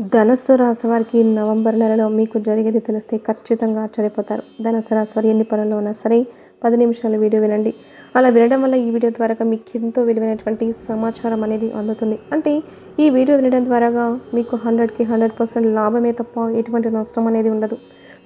ధనస్సు రాశి వారికి నవంబర్ నెలలో మీకు జరిగేది తెలిస్తే ఖచ్చితంగా ఆశ్చర్యపోతారు. ధనస్సు రాశి వారు ఎన్ని పనుల్లో ఉన్నా సరే పది నిమిషాల వీడియో వినండి. అలా వినడం వల్ల ఈ వీడియో ద్వారా మీకు ఎంతో విలువైనటువంటి సమాచారం అనేది అందుతుంది. అంటే ఈ వీడియో వినడం ద్వారాగా మీకు హండ్రెడ్కి హండ్రెడ్ పర్సెంట్ లాభమే తప్ప ఎటువంటి నష్టం అనేది ఉండదు.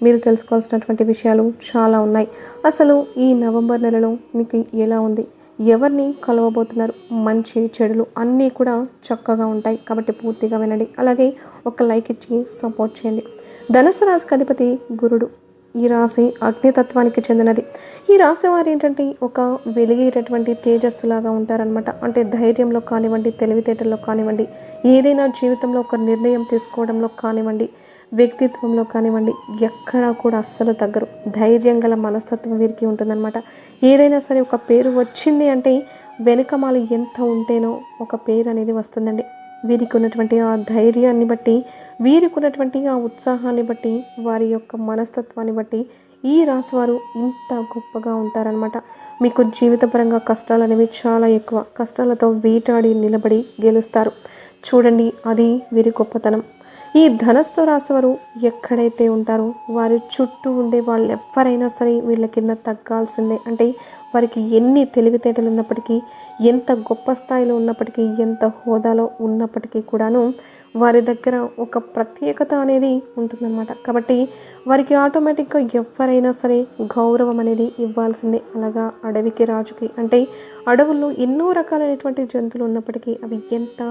మీరు తెలుసుకోవాల్సినటువంటి విషయాలు చాలా ఉన్నాయి. అసలు ఈ నవంబర్ నెలలో మీకు ఎలా ఉంది? ఎవరిని కలవబోతున్నారు? మంచి చెడులు అన్నీ కూడా చక్కగా ఉంటాయి. కాబట్టి పూర్తిగా వినండి. అలాగే ఒక లైక్ ఇచ్చి సపోర్ట్ చేయండి. ధనుసు రాశికి అధిపతి గురుడు. ఈ రాశి అగ్నితత్వానికి చెందినది. ఈ రాశి వారు ఏంటంటే ఒక వెలిగేటటువంటి తేజస్సులాగా ఉంటారనమాట అంటే ధైర్యంలో కానివ్వండి తెలివితేటల్లో కానివ్వండి ఏదైనా జీవితంలో ఒక నిర్ణయం తీసుకోవడంలో కానివ్వండి వ్యక్తిత్వంలో కానివ్వండి ఎక్కడా కూడా అస్సలు తగ్గరు. ధైర్యం గల మనస్తత్వం వీరికి ఉంటుందన్నమాట. ఏదైనా సరే ఒక పేరు వచ్చింది అంటే వెనుకమాల ఎంత ఉంటేనో ఒక పేరు అనేది వస్తుందండి. వీరికి ఉన్నటువంటి ఆ ధైర్యాన్ని బట్టి వీరికి ఉన్నటువంటి ఆ ఉత్సాహాన్ని బట్టి వారి యొక్క మనస్తత్వాన్ని బట్టి ఈ రాశి వారు ఇంత గొప్పగా ఉంటారనమాట మీకు జీవితపరంగా కష్టాలు అనేవి చాలా ఎక్కువ. కష్టాలతో వేటాడి నిలబడి గెలుస్తారు. చూడండి అది వీరి గొప్పతనం. ఈ ధనస్సు రాశి వారు ఎక్కడైతే ఉంటారో వారి చుట్టూ ఉండే వాళ్ళు ఎవరైనా సరే వీళ్ళ కింద తగ్గాల్సిందే. అంటే వారికి ఎన్ని తెలివితేటలు ఉన్నప్పటికీ ఎంత గొప్ప స్థాయిలో ఉన్నప్పటికీ ఎంత హోదాలో ఉన్నప్పటికీ కూడాను వారి దగ్గర ఒక ప్రత్యేకత అనేది ఉంటుందన్నమాట. కాబట్టి వారికి ఆటోమేటిక్గా ఎవరైనా సరే గౌరవం అనేది ఇవ్వాల్సిందే. అలాగా అడవికి రాజుకి అంటే అడవుల్లో ఎన్నో రకాలైనటువంటి జంతువులు ఉన్నప్పటికీ అవి ఎంత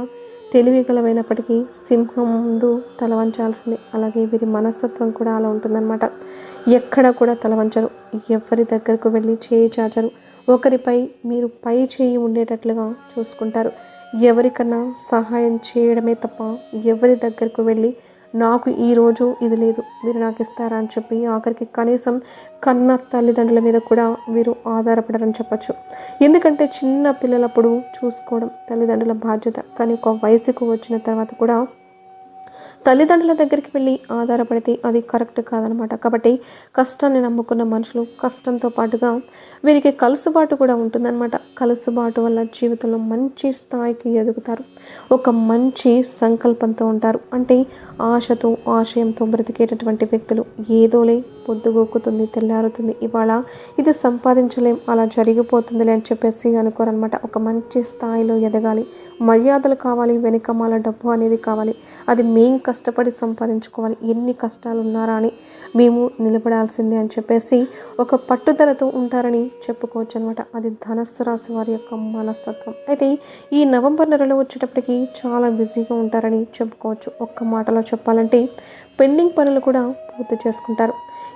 తెలివిగలమైనప్పటికీ సింహం ముందు తల వంచాల్సిందే అలాగే వీరి మనస్తత్వం కూడా అలా ఉంటుందన్నమాట. ఎక్కడ కూడా తల వంచరు ఎవరి దగ్గరకు వెళ్ళి చేయి చాచరు. ఒకరిపై మీరు పై చేయి ఉండేటట్లుగా చూసుకుంటారు. ఎవరికన్నా సహాయం చేయడమే తప్ప ఎవరి దగ్గరకు వెళ్ళి నాకు ఈరోజు ఇది లేదు. మీరు నాకు ఇస్తారా అని చెప్పి ఆఖరికి కనీసం కన్న తల్లిదండ్రుల మీద కూడా వీరు ఆధారపడరని చెప్పచ్చు. ఎందుకంటే చిన్న పిల్లలప్పుడు చూసుకోవడం తల్లిదండ్రుల బాధ్యత. కానీ ఒక వయసుకు వచ్చిన తర్వాత కూడా తల్లిదండ్రుల దగ్గరికి వెళ్ళి ఆధారపడితే అది కరెక్ట్ కాదనమాట. కాబట్టి కష్టాన్ని నమ్ముకున్న మనుషులు కష్టంతో పాటుగా వీరికి కలుసుబాటు కూడా ఉంటుందన్నమాట. కలుసుబాటు వల్ల జీవితంలో మంచి స్థాయికి ఎదుగుతారు. ఒక మంచి సంకల్పంతో ఉంటారు. అంటే ఆశతో ఆశయంతో బ్రతికేటటువంటి వ్యక్తులు ఏదోలే పొద్దుగోక్కుతుంది తెల్లారుతుంది. ఇవాళ ఇది సంపాదించలేం అలా జరిగిపోతుందిలే అని చెప్పేసి అనుకోరనమాట ఒక మంచి స్థాయిలో ఎదగాలి. మర్యాదలు కావాలి వెనుకమాల డబ్బు అనేది కావాలి. అది మేం కష్టపడి సంపాదించుకోవాలి. ఎన్ని కష్టాలు ఉన్నారా అని మేము నిలబడాల్సిందే అని చెప్పేసి ఒక పట్టుదలతో ఉంటారని చెప్పుకోవచ్చు అనమాట అది ధనస్సు రాశి వారి యొక్క మనస్తత్వం. అయితే ఈ నవంబర్ నెలలో వచ్చేటప్పుడు వచ్చేటప్పటికి చాలా బిజీగా ఉంటారని చెప్పుకోవచ్చు. ఒక్క మాటలో చెప్పాలంటే పెండింగ్ పనులు కూడా పూర్తి చేసుకుంటారు.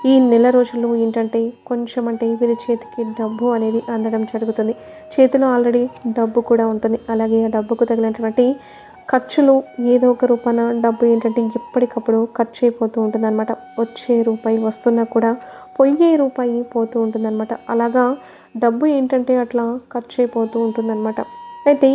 ఈ నెల రోజుల్లో ఏంటంటే కొంచెం అంటే వీరి చేతికి డబ్బు అనేది అందడం జరుగుతుంది. చేతిలో ఆల్రెడీ డబ్బు కూడా ఉంటుంది. అలాగే ఆ డబ్బుకు తగిలినటువంటి ఖర్చులు ఏదో ఒక రూపాన డబ్బు ఏంటంటే ఎప్పటికప్పుడు ఖర్చు అయిపోతూ ఉంటుందన్నమాట. వచ్చే రూపాయి వస్తున్నా కూడా పొయ్యే రూపాయి పోతూ ఉంటుందన్నమాట. అలాగా డబ్బు ఏంటంటే అట్లా ఖర్చు అయిపోతూ ఉంటుందన్నమాట. అయితే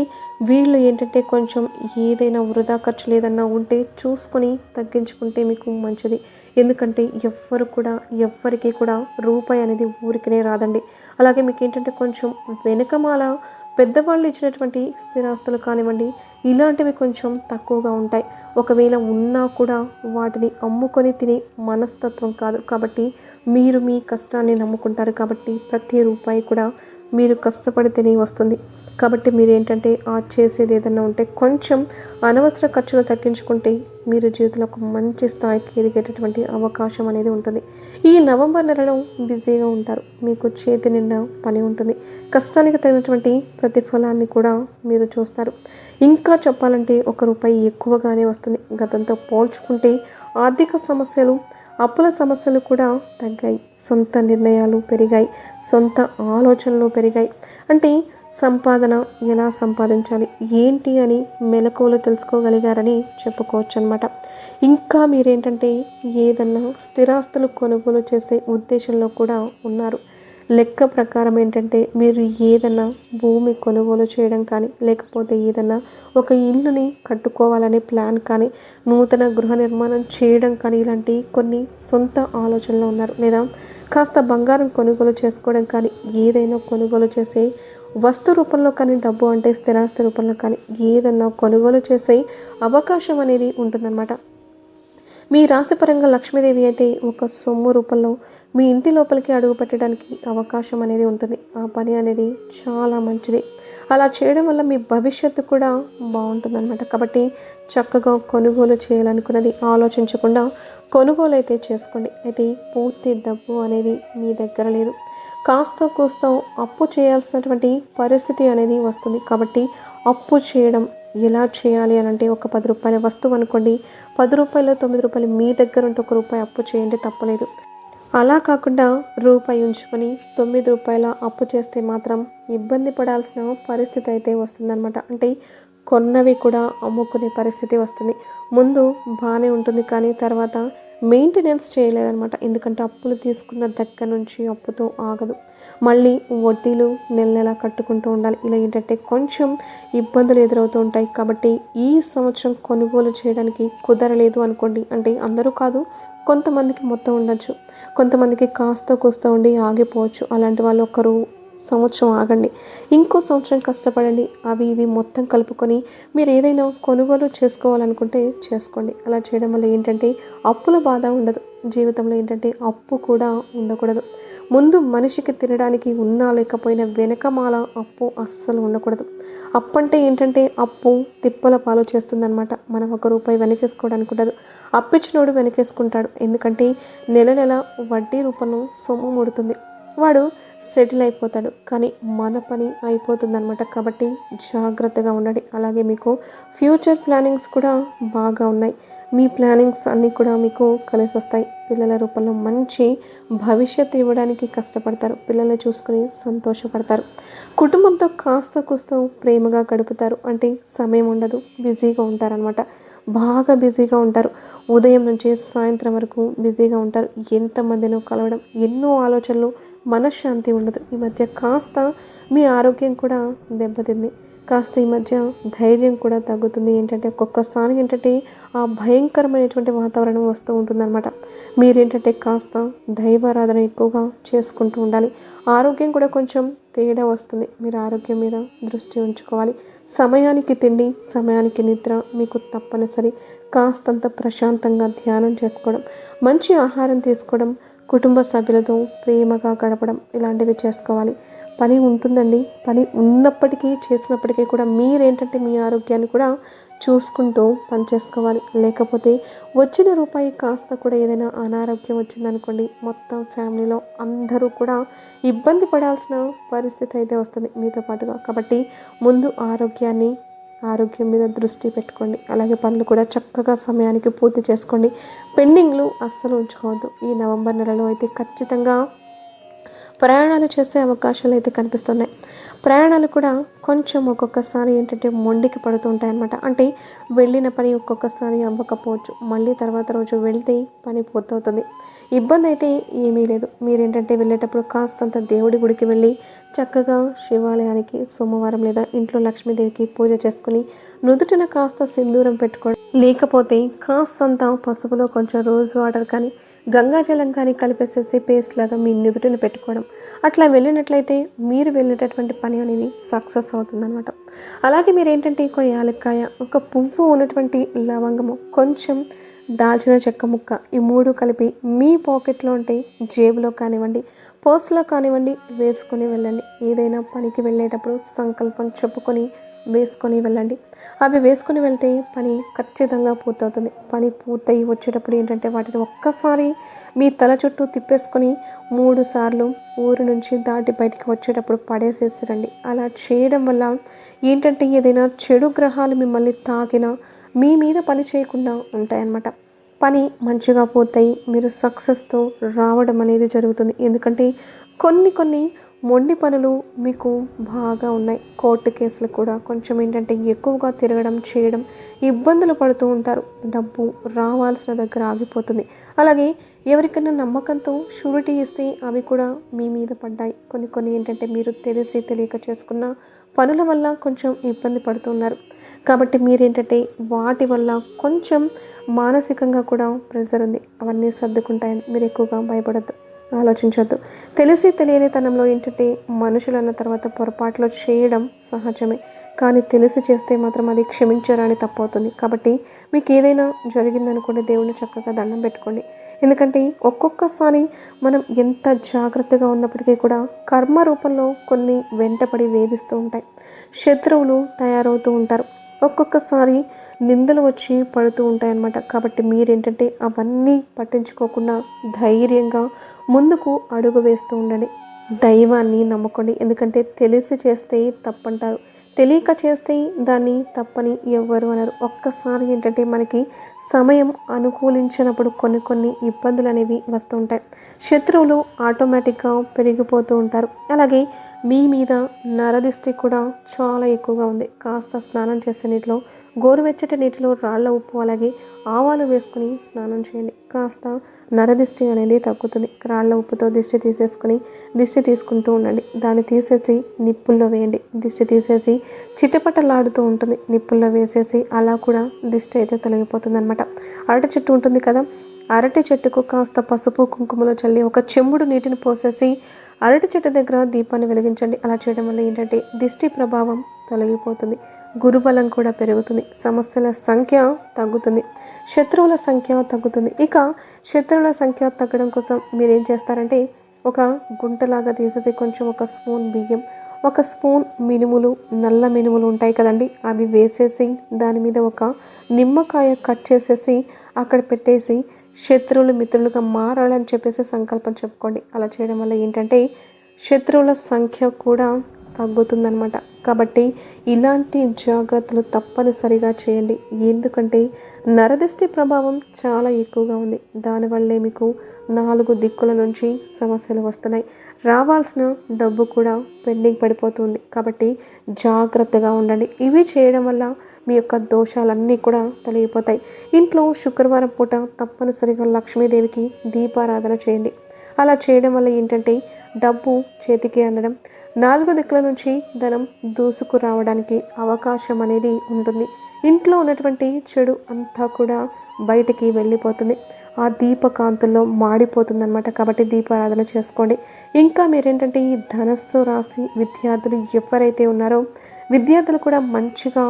వీళ్ళు ఏంటంటే కొంచెం ఏదైనా వృధా ఖర్చు లేదన్నా ఉంటే చూసుకొని తగ్గించుకుంటే మీకు మంచిది. ఎందుకంటే ఎవ్వరు కూడా ఎవ్వరికి కూడా రూపాయి అనేది ఊరికనే రాదండి. అలాగే మీకు ఏంటంటే కొంచెం వెనుకమాల పెద్దవాళ్ళు ఇచ్చినటువంటి స్థిరాస్తులు కానివ్వండి ఇలాంటివి కొంచెం తక్కువగా ఉంటాయి. ఒకవేళ ఉన్నా కూడా వాటిని అమ్ముకొని తినే మనస్తత్వం కాదు. కాబట్టి మీరు మీ కష్టాన్ని నమ్ముకుంటారు. కాబట్టి ప్రతి రూపాయి కూడా మీరు కష్టపడితేనే వస్తుంది. కాబట్టి మీరు ఏంటంటే ఆ చేసేది ఏదైనా ఉంటే కొంచెం అనవసర ఖర్చులు తగ్గించుకుంటే మీరు జీవితంలో ఒక మంచి స్థాయికి ఎదిగేటటువంటి అవకాశం అనేది ఉంటుంది. ఈ నవంబర్ నెలలో బిజీగా ఉంటారు. మీకు చేతి నిండా పని ఉంటుంది. కష్టానికి తగినటువంటి ప్రతిఫలాన్ని కూడా మీరు చూస్తారు. ఇంకా చెప్పాలంటే ఒక రూపాయి ఎక్కువగానే వస్తుంది. గతంతో పోల్చుకుంటే ఆర్థిక సమస్యలు అప్పుల సమస్యలు కూడా తగ్గాయి. సొంత నిర్ణయాలు పెరిగాయి. సొంత ఆలోచనలు పెరిగాయి. అంటే సంపాదన ఎలా సంపాదించాలి? ఏంటి అని మెలకువలు తెలుసుకోగలిగారని చెప్పుకోవచ్చు అనమాట ఇంకా మీరేంటంటే ఏదన్నా స్థిరాస్తులు కొనుగోలు చేసే ఉద్దేశంలో కూడా ఉన్నారు. లెక్క ప్రకారం ఏంటంటే మీరు ఏదన్నా భూమి కొనుగోలు చేయడం కానీ లేకపోతే ఏదన్నా ఒక ఇల్లుని కట్టుకోవాలనే ప్లాన్ కానీ నూతన గృహ నిర్మాణం చేయడం కానీ ఇలాంటి కొన్ని సొంత ఆలోచనలో ఉన్నారు. లేదా కాస్త బంగారం కొనుగోలు చేసుకోవడం కానీ ఏదైనా కొనుగోలు చేసే వస్తు రూపంలో కానీ డబ్బు అంటే స్థిరాస్తి రూపంలో కానీ ఏదన్నా కొనుగోలు చేసే అవకాశం అనేది ఉంటుందన్నమాట. మీ రాశిపరంగా లక్ష్మీదేవి అయితే ఒక సొమ్ము రూపంలో మీ ఇంటి లోపలికి అడుగు పెట్టడానికి అవకాశం అనేది ఉంటుంది. ఆ పని అనేది చాలా మంచిది. అలా చేయడం వల్ల మీ భవిష్యత్తు కూడా బాగుంటుందన్నమాట. కాబట్టి చక్కగా కొనుగోలు చేయాలనుకున్నది ఆలోచించకుండా కొనుగోలు అయితే చేసుకోండి. అయితే పూర్తి డబ్బు అనేది మీ దగ్గర లేదు. కాస్త కూస్తో అప్పు చేయాల్సినటువంటి పరిస్థితి అనేది వస్తుంది. కాబట్టి అప్పు చేయడం ఎలా చేయాలి అని అంటే ఒక పది రూపాయల వస్తువు అనుకోండి. పది రూపాయలు తొమ్మిది రూపాయలు మీ దగ్గర ఉంటే ఒక రూపాయి అప్పు చేయండి తప్పలేదు. అలా కాకుండా రూపాయి ఉంచుకొని తొమ్మిది రూపాయల అప్పు చేస్తే మాత్రం ఇబ్బంది పడాల్సిన పరిస్థితి అయితే వస్తుందన్నమాట. అంటే కొన్నవి కూడా అమ్ముకునే పరిస్థితి వస్తుంది. ముందు బాగానే ఉంటుంది కానీ తర్వాత మెయింటెనెన్స్ చేయలేరనమాట ఎందుకంటే అప్పులు తీసుకున్న దగ్గర నుంచి అప్పుతో ఆగదు. మళ్ళీ వడ్డీలు నెల నెల కట్టుకుంటూ ఉండాలి. ఇలా ఏంటంటే కొంచెం ఇబ్బందులు ఎదురవుతూ ఉంటాయి. కాబట్టి ఈ సంవత్సరం కొనుగోలు చేయడానికి కుదరలేదు అనుకోండి. అంటే అందరూ కాదు కొంతమందికి మొత్తం ఉండొచ్చు. కొంతమందికి కాస్త కూస్త ఉండి ఆగిపోవచ్చు. అలాంటి వాళ్ళు ఒకరు సంవత్సరం ఆగండి. ఇంకో సంవత్సరం కష్టపడండి. అవి ఇవి మొత్తం కలుపుకొని మీరు ఏదైనా కొనుగోలు చేసుకోవాలనుకుంటే చేసుకోండి. అలా చేయడం వల్ల ఏంటంటే అప్పుల బాధ ఉండదు. జీవితంలో ఏంటంటే అప్పు కూడా ఉండకూడదు. ముందు మనిషికి తినడానికి ఉన్నా లేకపోయినా వెనకమాల అప్పు అస్సలు ఉండకూడదు. అప్పు అంటే ఏంటంటే అప్పు తిప్పల పాలు చేస్తుందన్నమాట. మనం ఒక రూపాయి వెనకేసుకోవడానికి ఉండదు. అప్పిచ్చినోడు వెనకేసుకుంటాడు. ఎందుకంటే నెల నెల వడ్డీ రూపంలో సొమ్ము ముడుతుంది. వాడు సెటిల్ అయిపోతాడు. కానీ మన పని అయిపోతుందనమాట కాబట్టి జాగ్రత్తగా ఉండండి. అలాగే మీకు ఫ్యూచర్ ప్లానింగ్స్ కూడా బాగా ఉన్నాయి. మీ ప్లానింగ్స్ అన్నీ కూడా మీకు కలిసి వస్తాయి. పిల్లల రూపంలో మంచి భవిష్యత్తు ఇవ్వడానికి కష్టపడతారు. పిల్లల్ని చూసుకుని సంతోషపడతారు. కుటుంబంతో కాస్త కూస్త ప్రేమగా గడుపుతారు. అంటే సమయం ఉండదు. బిజీగా ఉంటారనమాట బాగా బిజీగా ఉంటారు. ఉదయం నుంచి సాయంత్రం వరకు బిజీగా ఉంటారు. ఎంతమందినో కలవడం ఎన్నో ఆలోచనలు మనశ్శాంతి ఉండదు. ఈ మధ్య కాస్త మీ ఆరోగ్యం కూడా దెబ్బతింది. కాస్త ఈ మధ్య ధైర్యం కూడా తగ్గుతుంది. ఏంటంటే ఒక్కొక్కసారి ఏంటంటే ఆ భయంకరమైనటువంటి వాతావరణం వస్తూ ఉంటుందన్నమాట. మీరేంటంటే కాస్త దైవారాధన ఎక్కువగా చేసుకుంటూ ఉండాలి. ఆరోగ్యం కూడా కొంచెం తేడా వస్తుంది. మీరు ఆరోగ్యం మీద దృష్టి ఉంచుకోవాలి. సమయానికి తిండి సమయానికి నిద్ర మీకు తప్పనిసరి. కాస్తంత ప్రశాంతంగా ధ్యానం చేసుకోవడం మంచి ఆహారం తీసుకోవడం కుటుంబ సభ్యులతో ప్రేమగా గడపడం ఇలాంటివి చేసుకోవాలి. పని ఉంటుందండి. పని ఉన్నప్పటికీ చేసినప్పటికీ కూడా మీరేంటంటే మీ ఆరోగ్యాన్ని కూడా చూసుకుంటూ పని చేసుకోవాలి. లేకపోతే వచ్చిన రూపాయి కాస్త కూడా ఏదైనా అనారోగ్యం వచ్చిందనుకోండి మొత్తం ఫ్యామిలీలో అందరూ కూడా ఇబ్బంది పడాల్సిన పరిస్థితి అయితే వస్తుంది మీతో పాటుగా. కాబట్టి ముందు ఆరోగ్యాన్ని ఆరోగ్యం మీద దృష్టి పెట్టుకోండి. అలాగే పనులు కూడా చక్కగా సమయానికి పూర్తి చేసుకోండి. పెండింగ్లు అస్సలు ఉంచుకోవద్దు. ఈ నవంబర్ నెలలో అయితే ఖచ్చితంగా ప్రయాణాలు చేసే అవకాశాలు అయితే కనిపిస్తున్నాయి. ప్రయాణాలు కూడా కొంచెం ఒక్కొక్కసారి ఏంటంటే మొండికి పడుతూ ఉంటాయి అనమాట అంటే వెళ్ళిన పని ఒక్కొక్కసారి అవ్వకపోవచ్చు. మళ్ళీ తర్వాత రోజు వెళ్తే పని పూర్తవుతుంది. ఇబ్బంది అయితే ఏమీ లేదు. మీరేంటంటే వెళ్ళేటప్పుడు కాస్తంత దేవుడి గుడికి వెళ్ళి చక్కగా శివాలయానికి సోమవారం లేదా ఇంట్లో లక్ష్మీదేవికి పూజ చేసుకుని నుదుటిన కాస్త సింధూరం పెట్టుకోవడం లేకపోతే కాస్తంత పసుపులో కొంచెం రోజ్ వాటర్ కానీ గంగాజలం కానీ కలిపేసేసి పేస్ట్ లాగా మీ నుదుటిని పెట్టుకోవడం. అట్లా వెళ్ళినట్లయితే మీరు వెళ్ళేటటువంటి పని అనేది సక్సెస్ అవుతుందన్నమాట. అలాగే మీరు ఏంటంటే ఒక యాలక్కాయ ఒక పువ్వు ఉన్నటువంటి లవంగము కొంచెం దాల్చిన చెక్క ముక్క ఈ మూడు కలిపి మీ పాకెట్లో ఉంటే జేబులో కానివ్వండి పర్స్లో కానివ్వండి వేసుకొని వెళ్ళండి. ఏదైనా పనికి వెళ్ళేటప్పుడు సంకల్పం చెప్పుకొని వేసుకొని వెళ్ళండి. అవి వేసుకొని వెళ్తే పని ఖచ్చితంగా పూర్తవుతుంది. పని పూర్తయి వచ్చేటప్పుడు ఏంటంటే వాటిని ఒక్కసారి మీ తల చుట్టూ తిప్పేసుకొని మూడు సార్లు ఊరు నుంచి దాటి బయటికి వచ్చేటప్పుడు పడేసేసి రండి. అలా చేయడం వల్ల ఏంటంటే ఏదైనా చెడు గ్రహాలు మిమ్మల్ని తాకినా మీ మీద పని చేయకుండా ఉంటాయన్నమాట. పని మంచిగా పోతాయి. మీరు సక్సెస్తో రావడం అనేది జరుగుతుంది. ఎందుకంటే కొన్ని కొన్ని మొండి పనులు మీకు బాగా ఉన్నాయి. కోర్టు కేసులు కూడా కొంచెం ఏంటంటే ఎక్కువగా తిరగడం చేయడం ఇబ్బందులు పడుతూ ఉంటారు. డబ్బు రావాల్సిన దగ్గర ఆగిపోతుంది. అలాగే ఎవరికైనా నమ్మకంతో షూరిటీ ఇస్తే అవి కూడా మీ మీద పడ్డాయి. కొన్ని కొన్ని ఏంటంటే మీరు తెలిసి తెలియక చేసుకున్న పనుల వల్ల కొంచెం ఇబ్బంది పడుతున్నారు కాబట్టి మీరేంటంటే వాటి వల్ల కొంచెం మానసికంగా కూడా ప్రెజర్ ఉంది. అవన్నీ సర్దుకుంటాయని మీరు ఎక్కువగా భయపడద్దు ఆలోచించొద్దు. తెలిసి తెలియని తనంలో ఏంటంటే మనుషులు అన్న తర్వాత పొరపాట్లు చేయడం సహజమే. కానీ తెలిసి చేస్తే మాత్రం అది క్షమించరాని తప్పవుతుంది. కాబట్టి మీకు ఏదైనా జరిగిందనుకోండి దేవుని చక్కగా దండం పెట్టుకోండి. ఎందుకంటే ఒక్కొక్కసారి మనం ఎంత జాగ్రత్తగా ఉన్నప్పటికీ కూడా కర్మ రూపంలో కొన్ని వెంటపడి వేధిస్తూ ఉంటాయి. శత్రువులు తయారవుతూ ఉంటారు. ఒక్కొక్కసారి నిందలు వచ్చి పడుతూ ఉంటాయన్నమాట. కాబట్టి మీరేంటంటే అవన్నీ పట్టించుకోకుండా ధైర్యంగా ముందుకు అడుగు వేస్తూ ఉండండి. దైవాన్ని నమ్ముకోండి. ఎందుకంటే తెలిసి చేస్తే తప్పంటారు. తెలియక చేస్తే దాన్ని తప్పని ఎవ్వరు అనరు. ఒక్కసారి ఏంటంటే మనకి సమయం అనుకూలించినప్పుడు కొన్ని కొన్ని ఇబ్బందులు అనేవి వస్తూ ఉంటాయి. శత్రువులు ఆటోమేటిక్గా పెరిగిపోతూ ఉంటారు. అలాగే మీ మీద నరదిష్టి కూడా చాలా ఎక్కువగా ఉంది. కాస్త స్నానం చేసే నీటిలో గోరువెచ్చటి నీటిలో రాళ్ళ ఉప్పు అలాగే ఆవాలు వేసుకుని స్నానం చేయండి. కాస్త నరదిష్టి అనేది తగ్గుతుంది. రాళ్ళ ఉప్పుతో దిష్టి తీసేసుకుని దిష్టి తీసుకుంటూ ఉండండి. దాన్ని తీసేసి నిప్పుల్లో వేయండి. దిష్టి తీసేసి చిటపటలాడుతూ ఉంటుంది. నిప్పుల్లో వేసేసి అలా కూడా దిష్టి అయితే తొలగిపోతుంది అనమాట అరటి చెట్టు ఉంటుంది కదా అరటి చెట్టుకు కాస్త పసుపు కుంకుమలో చల్లి ఒక చెంబుడు నీటిని పోసేసి అరటి చెట్టు దగ్గర దీపాన్ని వెలిగించండి. అలా చేయడం వల్ల ఏంటంటే దిష్టి ప్రభావం తొలగిపోతుంది. గురుబలం కూడా పెరుగుతుంది. సమస్యల సంఖ్య తగ్గుతుంది. శత్రువుల సంఖ్య తగ్గుతుంది. ఇక శత్రువుల సంఖ్య తగ్గడం కోసం మీరు ఏం చేస్తారంటే ఒక గుంటలాగా తీసేసి కొంచెం ఒక స్పూన్ బియ్యం ఒక స్పూన్ మినుములు నల్ల మినుములు ఉంటాయి కదండి. అవి వేసేసి దాని మీద ఒక నిమ్మకాయ కట్ చేసేసి అక్కడ పెట్టేసి శత్రువులు మిత్రులుగా మారాలని చెప్పేసి సంకల్పం చెప్పుకోండి. అలా చేయడం వల్ల ఏంటంటే శత్రువుల సంఖ్య కూడా తగ్గుతుందనమాట కాబట్టి ఇలాంటి జాగ్రత్తలు తప్పనిసరిగా చేయండి. ఎందుకంటే నరదృష్టి ప్రభావం చాలా ఎక్కువగా ఉంది. దానివల్లే మీకు నాలుగు దిక్కుల నుంచి సమస్యలు వస్తున్నాయి. రావాల్సిన డబ్బు కూడా పెండింగ్ పడిపోతుంది. కాబట్టి జాగ్రత్తగా ఉండండి. ఇవి చేయడం వల్ల మీ యొక్క దోషాలన్నీ కూడా తొలగిపోతాయి. ఇంట్లో శుక్రవారం పూట తప్పనిసరిగా లక్ష్మీదేవికి దీపారాధన చేయండి. అలా చేయడం వల్ల ఏంటంటే డబ్బు చేతికి అందడం నాలుగు దిక్కుల నుంచి ధనం దూసుకు రావడానికి అవకాశం అనేది ఉంటుంది. ఇంట్లో ఉన్నటువంటి చెడు అంతా కూడా బయటికి వెళ్ళిపోతుంది. ఆ దీపకాంతుల్లో మాడిపోతుంది అనమాట కాబట్టి దీపారాధన చేసుకోండి. ఇంకా మీరేంటంటే ఈ ధనస్సు రాశి విద్యార్థులు ఎవరైతే ఉన్నారో విద్యార్థులు కూడా మంచిగా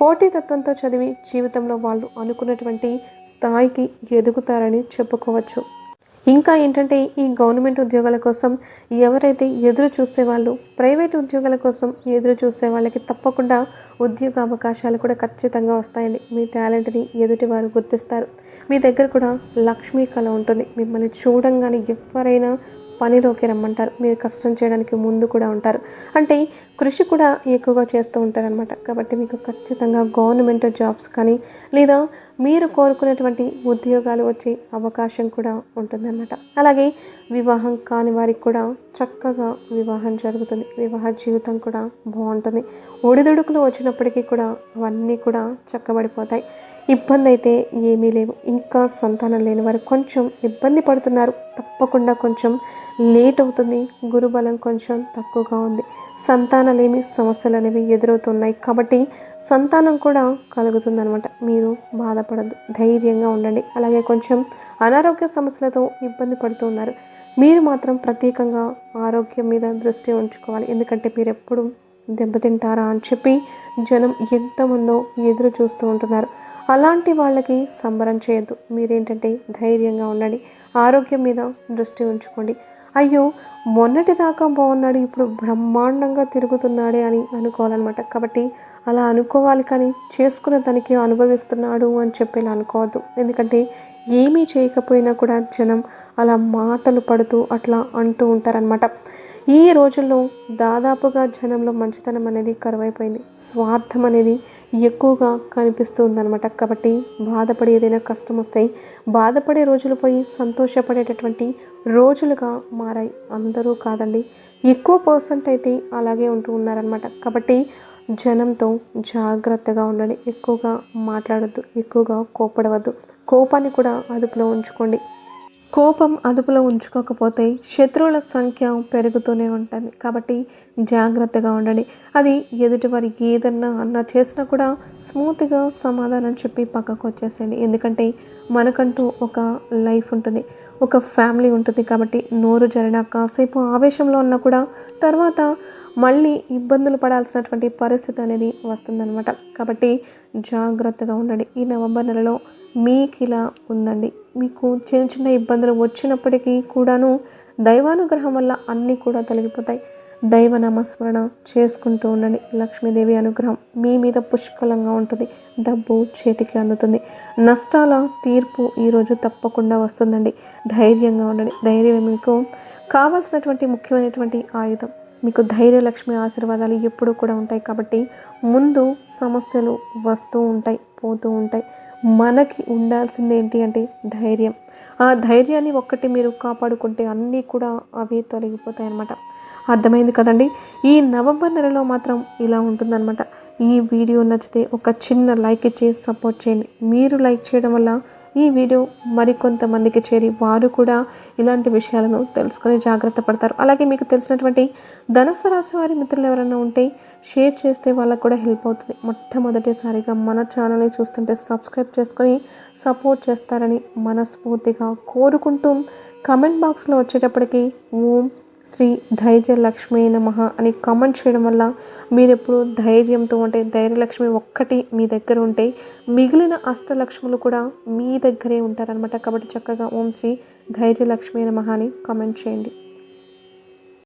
పోటీతత్వంతో చదివి జీవితంలో వాళ్ళు అనుకున్నటువంటి స్థాయికి ఎదుగుతారని చెప్పుకోవచ్చు. ఇంకా ఏంటంటే ఈ గవర్నమెంట్ ఉద్యోగాల కోసం ఎవరైతే ఎదురు చూసే వాళ్ళు ప్రైవేట్ ఉద్యోగాల కోసం ఎదురు చూసే వాళ్ళకి తప్పకుండా ఉద్యోగ అవకాశాలు కూడా ఖచ్చితంగా వస్తాయండి. మీ టాలెంట్ని ఎదుటి వారు గుర్తిస్తారు. మీ దగ్గర కూడా లక్ష్మీ కళ ఉంటుంది. మిమ్మల్ని చూడంగానే ఎవరైనా పనిలోకి రమ్మంటారు. మీరు కష్టం చేయడానికి ముందు కూడా ఉంటారు. అంటే కృషి కూడా ఎక్కువగా చేస్తూ ఉంటారనమాట కాబట్టి మీకు ఖచ్చితంగా గవర్నమెంట్ జాబ్స్ కానీ లేదా మీరు కోరుకునేటువంటి ఉద్యోగాలు వచ్చే అవకాశం కూడా ఉంటుందన్నమాట. అలాగే వివాహం కాని వారికి కూడా చక్కగా వివాహం జరుగుతుంది. వివాహ జీవితం కూడా బాగుంటుంది. ఒడిదుడుకులు వచ్చినప్పటికీ కూడా అవన్నీ కూడా చక్కబడిపోతాయి. ఇబ్బంది అయితే ఏమీ లేవు. ఇంకా సంతానం లేని వారు కొంచెం ఇబ్బంది పడుతున్నారు. తప్పకుండా కొంచెం లేట్ అవుతుంది. గురుబలం కొంచెం తక్కువగా ఉంది. సంతానలేమి సమస్యలు అనేవి ఎదురవుతున్నాయి. కాబట్టి సంతానం కూడా కలుగుతుందనమాట మీరు బాధపడద్దు. ధైర్యంగా ఉండండి. అలాగే కొంచెం అనారోగ్య సమస్యలతో ఇబ్బంది పడుతూ ఉన్నారు. మీరు మాత్రం ప్రత్యేకంగా ఆరోగ్యం మీద దృష్టి ఉంచుకోవాలి. ఎందుకంటే మీరు ఎప్పుడు దెబ్బతింటారా అని చెప్పి జనం ఎంతమందో ఎదురు చూస్తూ ఉంటున్నారు. అలాంటి వాళ్ళకి సంబరం చేయొద్దు. మీరేంటంటే ధైర్యంగా ఉండండి. ఆరోగ్యం మీద దృష్టి ఉంచుకోండి. అయ్యో మొన్నటి దాకా బాగున్నాడు ఇప్పుడు బ్రహ్మాండంగా తిరుగుతున్నాడే అని అనుకోవాలన్నమాట. కాబట్టి అలా అనుకోవాలి కానీ చేసుకున్న దానికి అనుభవిస్తున్నాడు అని చెప్పి ఇలా అనుకోవద్దు. ఎందుకంటే ఏమీ చేయకపోయినా కూడా జనం అలా మాటలు పడుతూ అట్లా అంటూ ఉంటారనమాట ఈ రోజుల్లో దాదాపుగా జనంలో మంచితనం అనేది కరువైపోయింది. స్వార్థం అనేది ఎక్కువగా కనిపిస్తుందన్నమాట. కాబట్టి బాధపడి ఏదైనా కష్టం వస్తాయి బాధపడే రోజులు పోయి సంతోషపడేటటువంటి రోజులుగా మారాయి. అందరూ కాదండి ఎక్కువ పర్సెంట్ అయితే అలాగే ఉంటూ ఉన్నారనమాట కాబట్టి జనంతో జాగ్రత్తగా ఉండండి ఎక్కువగా మాట్లాడద్దు ఎక్కువగా కోపడవద్దు కోపాన్ని కూడా అదుపులో ఉంచుకోండి. కోపం అదుపులో ఉంచుకోకపోతే శత్రువుల సంఖ్య పెరుగుతూనే ఉంటుంది. కాబట్టి జాగ్రత్తగా ఉండండి. అది ఎదుటివారి ఏదన్నా అన్నా చేసినా కూడా స్మూత్గా సమాధానం చెప్పి పక్కకు వచ్చేసేయండి. ఎందుకంటే మనకంటూ ఒక లైఫ్ ఉంటుంది. ఒక ఫ్యామిలీ ఉంటుంది. కాబట్టి నోరు జరిన కాసేపు ఆవేశంలో ఉన్నా కూడా తర్వాత మళ్ళీ ఇబ్బందులు పడాల్సినటువంటి పరిస్థితి అనేది వస్తుందన్నమాట. కాబట్టి జాగ్రత్తగా ఉండండి. ఈ నవంబర్ నెలలో మీకు ఇలా ఉందండి. మీకు చిన్న చిన్న ఇబ్బందులు వచ్చినప్పటికీ కూడాను దైవానుగ్రహం వల్ల అన్నీ కూడా తొలగిపోతాయి. దైవ నామస్మరణ చేసుకుంటూ ఉండండి. లక్ష్మీదేవి అనుగ్రహం మీ మీద పుష్కలంగా ఉంటుంది. డబ్బు చేతికి అందుతుంది. నష్టాల తీర్పు ఈరోజు తప్పకుండా వస్తుందండి. ధైర్యంగా ఉండండి. ధైర్యం మీకు కావాల్సినటువంటి ముఖ్యమైనటువంటి ఆయుధం. మీకు ధైర్య లక్ష్మి ఆశీర్వాదాలు ఎప్పుడూ కూడా ఉంటాయి కాబట్టి ముందు సమస్యలు వస్తూ ఉంటాయి పోతూ ఉంటాయి. మనకి ఉండాల్సింది ఏంటి అంటే ధైర్యం. ఆ ధైర్యాన్ని ఒక్కటి మీరు కాపాడుకుంటే అన్నీ కూడా అవి తొలగిపోతాయి అన్నమాట. అర్థమైంది కదండి? ఈ నవంబర్ నెలలో మాత్రం ఇలా ఉంటుందన్నమాట. ఈ వీడియో నచ్చితే ఒక చిన్న లైక్ ఇచ్చి సపోర్ట్ చేయండి. మీరు లైక్ చేయడం వల్ల ఈ వీడియో మరికొంతమందికి చేరి వారు కూడా ఇలాంటి విషయాలను తెలుసుకొని జాగ్రత్త పడతారు. అలాగే మీకు తెలిసినటువంటి ధనుసు రాశి వారి మిత్రులు ఎవరైనా ఉంటే షేర్ చేస్తే వాళ్ళకు కూడా హెల్ప్ అవుతుంది. మొట్టమొదటిసారిగా మన ఛానల్ని చూస్తుంటే సబ్స్క్రైబ్ చేసుకొని సపోర్ట్ చేస్తారని మనస్ఫూర్తిగా కోరుకుంటూ కమెంట్ బాక్స్లో వచ్చేటప్పటికి ఓం శ్రీ ధైర్య లక్ష్మీ నమ అని కామెంట్ చేయడం వల్ల మీరు ఎప్పుడు ధైర్యంతో అంటే ధైర్యలక్ష్మి ఒక్కటి మీ దగ్గర ఉంటే మిగిలిన అష్టలక్ష్ములు కూడా మీ దగ్గరే ఉంటారనమాట కాబట్టి చక్కగా ఓం శ్రీ ధైర్యలక్ష్మీ నమ అని కామెంట్ చేయండి.